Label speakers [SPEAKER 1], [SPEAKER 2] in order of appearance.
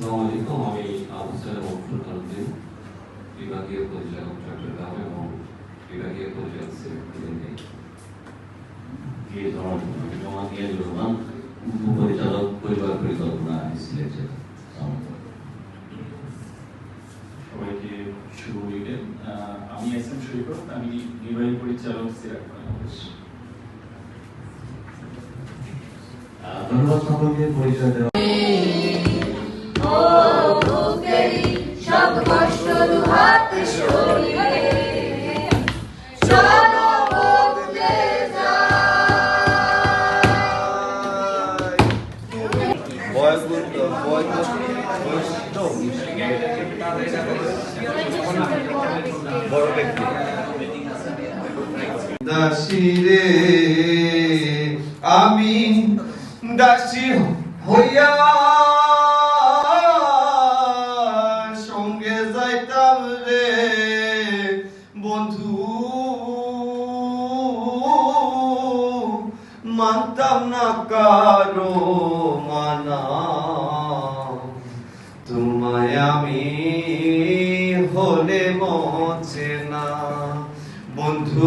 [SPEAKER 1] আসসালামু আলাইকুম আমি আবু সালাম মকবুল তালুদ্দিন বিভাগীয় পরিচালক চট্টগ্রাম এবং বিভাগীয় পরিচালক
[SPEAKER 2] উপপরিচালক পরিবার পরিকল্পনা সিলেট জেলা
[SPEAKER 3] সবাইকে শুভ উইকেন্ড আমি এস এম শরীফ আমি নির্বাহী পরিচালক
[SPEAKER 2] আহ, ধন্যবাদ সকলকে পরিচয় দেওয়া
[SPEAKER 4] দাসী রে আমি দাসী হইয়া সঙ্গে যাইতাম রে। বন্ধু মানতাম না কারও মানা। তোমায় আমি হলে মচে না। বন্ধু